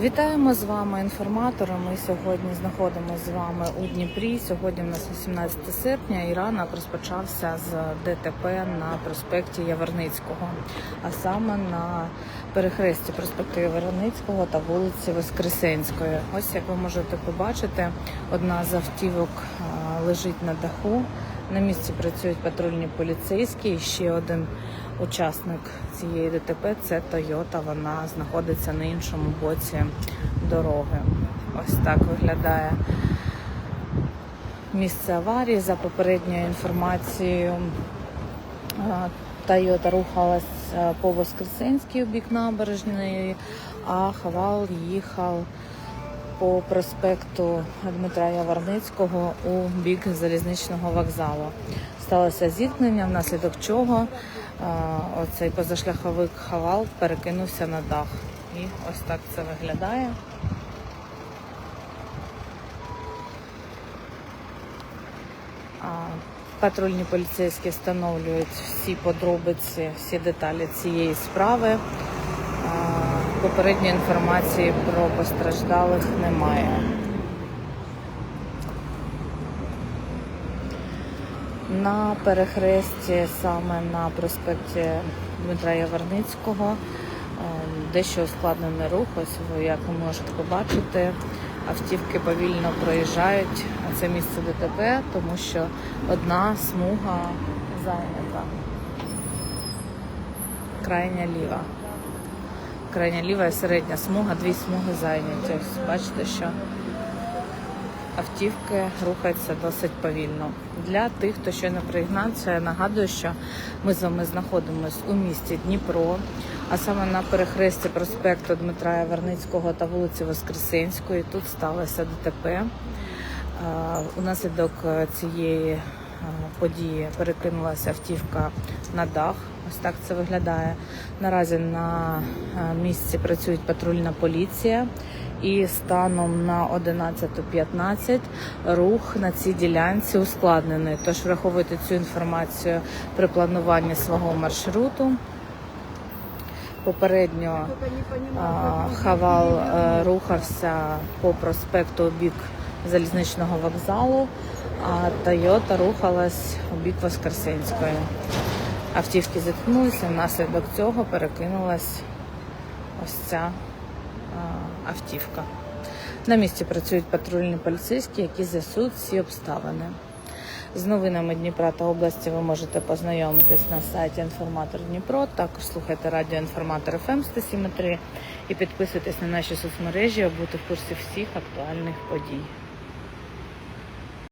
Вітаємо з вами інформатора. Ми сьогодні знаходимося з вами у Дніпрі. Сьогодні у нас 18 серпня і ранок розпочався з ДТП на проспекті Яворницького, а саме на перехресті проспекту Яворницького та вулиці Воскресенської. Ось як ви можете побачити, одна з автівок лежить на даху. На місці працюють патрульні поліцейські. І ще один учасник цієї ДТП це Тойота. Вона знаходиться на іншому боці дороги. Ось так виглядає місце аварії. За попередньою інформацією, Тойота рухалась е, по Воскресенській у бік набережної, а Хавал їхав по проспекту Дмитра Яворницького у бік залізничного вокзалу. Сталося зіткнення, внаслідок чого оцей позашляховик Хавал перекинувся на дах. І ось так це виглядає. Патрульні поліцейські встановлюють всі подробиці, всі деталі цієї справи. Попередньої інформації про постраждалих немає. На перехресті, саме на проспекті Дмитра Яворницького, е, дещо ускладнений рух. Ось як ви можете побачити, автівки повільно проїжджають це місце ДТП, тому що одна смуга зайнята. Крайня ліва. Крайня ліва і середня смуга, дві смуги зайняті. Бачите, що автівки рухаються досить повільно. Для тих, хто ще не приєднався, я нагадую, що ми з вами знаходимося у місті Дніпро, а саме на перехресті проспекту Дмитра Яворницького та вулиці Воскресенської. Тут сталося ДТП. Унаслідок цієї е, події перекинулася автівка на дах. Ось так це виглядає. Наразі на е, місці працюють патрульна поліція. І станом на 11.15 рух на цій ділянці ускладнений. Тож враховуйте цю інформацію при плануванні свого маршруту. Попередньо а, Хавал е, рухався по проспекту бік залізничного вокзалу, а Тойота рухалась у бік Воскресенської. Автівки зіткнулися, внаслідок цього перекинулась ось ця автівка. На місці працюють патрульні поліцейські, які з'ясують всі обставини. З новинами Дніпра та області ви можете познайомитись на сайті Інформатор Дніпро. Також слухайте радіо Інформатор ФМ 107.3 і підписуйтесь на наші соцмережі, аби бути в курсі всіх актуальних подій.